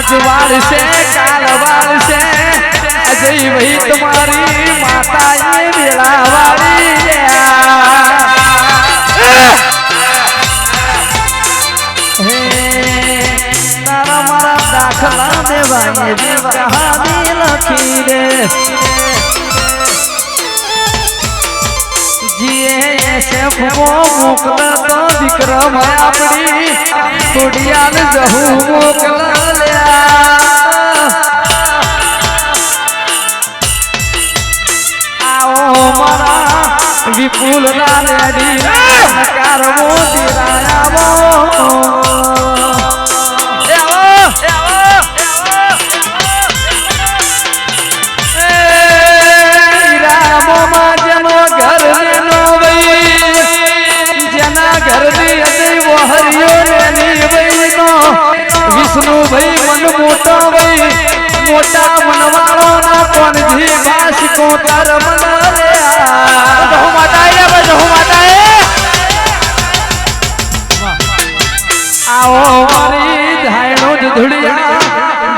આજ વાળશે કાલ વાળશે આજે વહી તમારી માતાએ વેળા વાળી દાખલા દેવાય લખી દે. ફમો મોકલ તો વિક્રમ આપણી. કોડિયાલ જહુ લ્યા આવો મારા વિપુલ લાલડી નકાર મોતી રાયાવો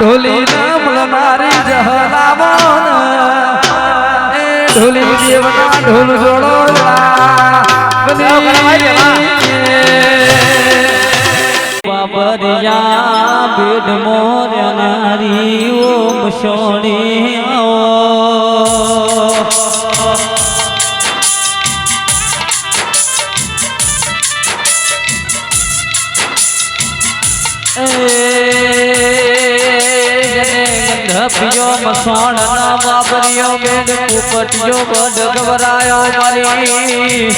ઢોલી નામ મારી જહરાવન એ ઢોલી દેવના ઢોલ જોડો બાબરિયા બેડ મોર નારી ઓમ સોણી આવો ગંધપિયો મસોણ ના બાબરિયો બેન પોપટિયો બડ ગવરાયો મારી.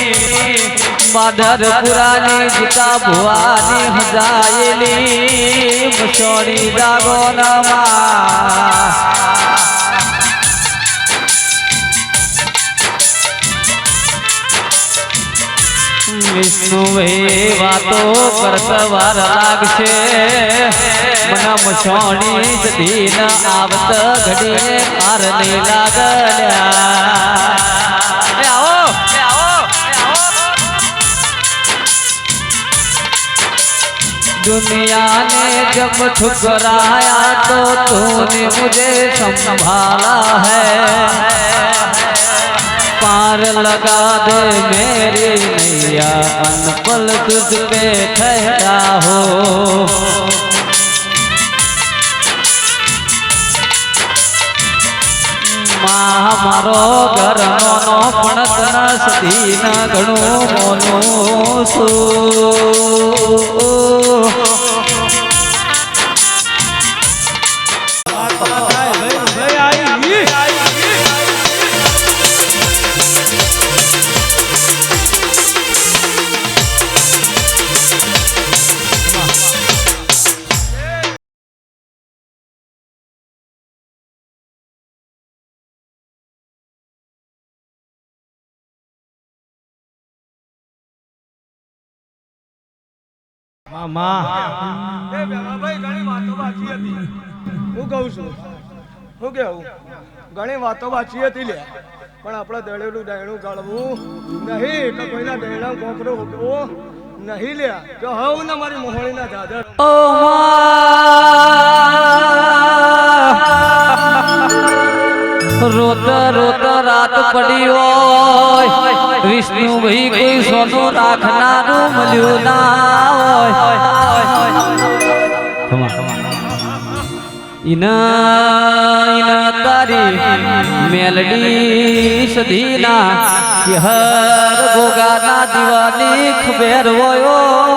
માધર પુરાની જીતા ભુવાની હજાયેલી. મસોણી જાગો નમા વિષ્ણુ વાતો કરતવાર લાગશે મને મસોણી જતી ન આવત ઘડીને માર નહીં લાગલ્યા એ આવો એ આવો એ આવો दुनिया ने जब ठुकराया तो तूने मुझे संभाला है पार लगा दे मेरी नैया अनपल तुझ पे ठहरा हो માં મારો ઘરનો નો પણ તન સધી ના ઘણું મોનું એ ઘણી વાતો બાકી હતી. હું કહું છું શું કેવું ઘણી વાતો બાકી હતી લે પણ આપણે દળેલું ડાયણું ગાળવું નહીં કે કોઈના દહેણા કોકરો ઉઠવો નહીં લે. જો હવ ને મારી મોહણીના દાદર. રોતા રોત રોત રાત પડી હોય વિષ્ણુ ભાઈ કોઈ સોનું રાખનારું મળ્યું ના ઇના મેલડી હર ભોગાના દિવાની ખબેરમાં.